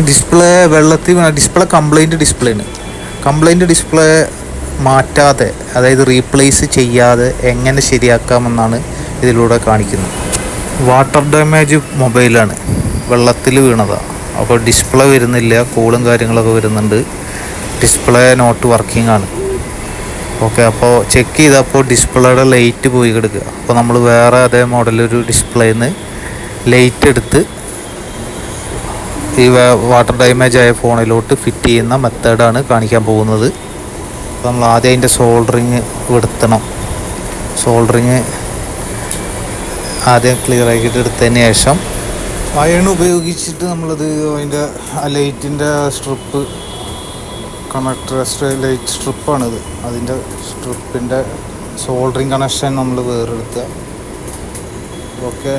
Display വെള്ളത്തിൽ display complaint display ആണ് complaint display മാറ്റാതെ അതായത് റീപ്ലേസ് ചെയ്യാതെ എങ്ങനെ ശരിയാക്കാമെന്നാണ് ഇതിലൂടെ കാണിക്കുന്നത്. വാട്ടർ ഡാമേജ് മൊബൈലാണ് വെള്ളത്തിൽ വീണതാണ് അപ്പോൾ ഡിസ്പ്ലേ വരുന്നില്ല കൂളും കാര്യങ്ങളൊക്കെ വരുന്നുണ്ട്. ഡിസ്പ്ലേ നോട്ട് വർക്കിംഗ് ആണ്. ഓക്കെ അപ്പോൾ ചെക്ക് ചെയ്തപ്പോൾ ഡിസ്പ്ലേയുടെ ലൈറ്റ് പോയി കിടക്കുക. അപ്പോൾ നമ്മൾ വേറെ അതേ മോഡലൊരു ഡിസ്പ്ലേന്ന് ലൈറ്റ് എടുത്ത് ഈ വാട്ടർ ഡാമേജ് ആയ ഫോണിലോട്ട് ഫിറ്റ് ചെയ്യുന്ന മെത്തേഡാണ് കാണിക്കാൻ പോകുന്നത്. നമ്മൾ ആദ്യം അതിന്റെ സോൾഡറിങ് എടുത്തണം സോൾഡറിങ് ആദ്യം ക്ലിയർ ആക്കിയിട്ട് എടുത്തതിന് ശേഷം അയൺ ഉപയോഗിച്ചിട്ട് നമ്മളത് അതിന്റെ ലൈറ്റിന്റെ സ്ട്രിപ്പ് കണക്ടർ ലൈറ്റ് സ്ട്രിപ്പാണിത്. അതിന്റെ സ്ട്രിപ്പിന്റെ സോൾഡറിങ് കണക്ഷൻ നമ്മൾ വേറെടുക്കുക ഓക്കെ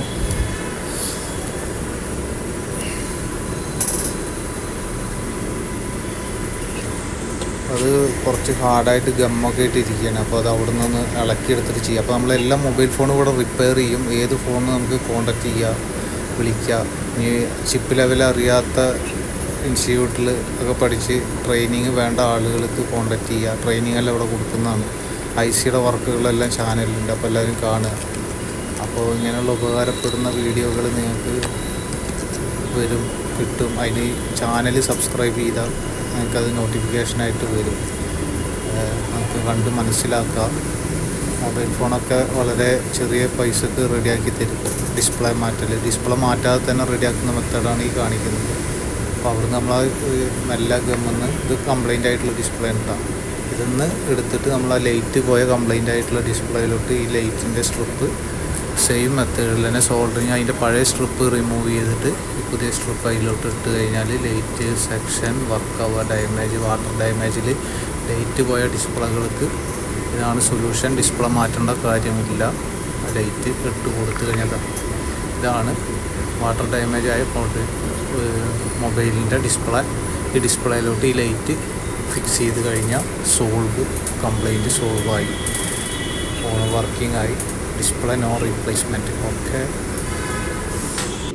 അത് കുറച്ച് ഹാർഡായിട്ട് ഗമ്മൊക്കെ ആയിട്ട് ഇരിക്കുകയാണ് അപ്പോൾ അത് അവിടെ നിന്ന് ഇളക്കി എടുത്തിട്ട് ചെയ്യുക അപ്പോൾ നമ്മളെല്ലാം മൊബൈൽ ഫോൺ ഇവിടെ റിപ്പയർ ചെയ്യും. ഏത് ഫോണും നമുക്ക് കോണ്ടാക്ട് ചെയ്യുക വിളിക്കുക ഈ ചിപ്പ് ലെവൽ അറിയാത്ത ഇൻസ്റ്റിറ്റ്യൂട്ടിൽ ഒക്കെ പഠിച്ച് ട്രെയിനിങ് വേണ്ട ആളുകൾക്ക് കോണ്ടാക്ട് ചെയ്യുക ട്രെയിനിങ് എല്ലാം ഇവിടെ കൊടുക്കുന്നതാണ്. ഐ സിയുടെ വർക്കുകളെല്ലാം ചാനലിലുണ്ട് അപ്പോൾ എല്ലാവരും കാണുക. അപ്പോൾ ഇങ്ങനെയുള്ള ഉപകാരപ്പെടുന്ന വീഡിയോകൾ നിങ്ങൾക്ക് വരും കിട്ടും. അതിന് ചാനൽ സബ്സ്ക്രൈബ് ചെയ്താൽ നിങ്ങൾക്കത് നോട്ടിഫിക്കേഷനായിട്ട് വരും. നമുക്ക് കണ്ട് മനസ്സിലാക്കാം. മൊബൈൽ ഫോണൊക്കെ വളരെ ചെറിയ പൈസക്ക് റെഡിയാക്കി തരും. ഡിസ്പ്ലേ മാറ്റൽ ഡിസ്പ്ലേ മാറ്റാതെ തന്നെ റെഡിയാക്കുന്ന മെത്തേഡാണ് ഈ കാണിക്കുന്നത്. അപ്പോൾ അവിടുന്ന് നമ്മൾ നല്ല ഗമ്മെന്ന് ഇത് കംപ്ലൈന്റ് ആയിട്ടുള്ള ഡിസ്പ്ലേ ഉണ്ടാകും ഇതിന്ന് എടുത്തിട്ട് നമ്മൾ ആ ലൈറ്റ് പോയ കംപ്ലൈന്റ് ആയിട്ടുള്ള ഡിസ്പ്ലേയിലോട്ട് ഈ ലൈറ്റിന്റെ സ്ട്രിപ്പ് സെയിം മെത്തേഡിൽ തന്നെ സോൾഡറിങ് അതിന്റെ പഴയ സ്ട്രിപ്പ് റിമൂവ് ചെയ്തിട്ട് പുതിയ സ്ട്രിപ്പ് അതിലോട്ട് ഇട്ട് കഴിഞ്ഞാൽ ലൈറ്റ് സെക്ഷൻ വർക്ക് അവർ ഡാമേജ് വാട്ടർ ഡാമേജിൽ ലൈറ്റ് പോയ ഡിസ്പ്ലേകൾക്ക് ഇതാണ് സൊല്യൂഷൻ ഡിസ്പ്ലേ മാറ്റേണ്ട കാര്യമില്ല. ലൈറ്റ് ഇട്ട് കൊടുത്തു കഴിഞ്ഞാൽ ഇതാണ് വാട്ടർ ഡാമേജ് ആയ പ്രോഡക്റ്റ് മൊബൈലിന്റെ ഡിസ്പ്ലേ ഈ ഡിസ്പ്ലേയിലോട്ട് ഈ ലൈറ്റ് ഫിക്സ് ചെയ്ത് കഴിഞ്ഞാൽ സോൾവ് കംപ്ലൈന്റ് സോൾവായി ഫോൺ വർക്കിംഗ് ആയി. Display no replacement okay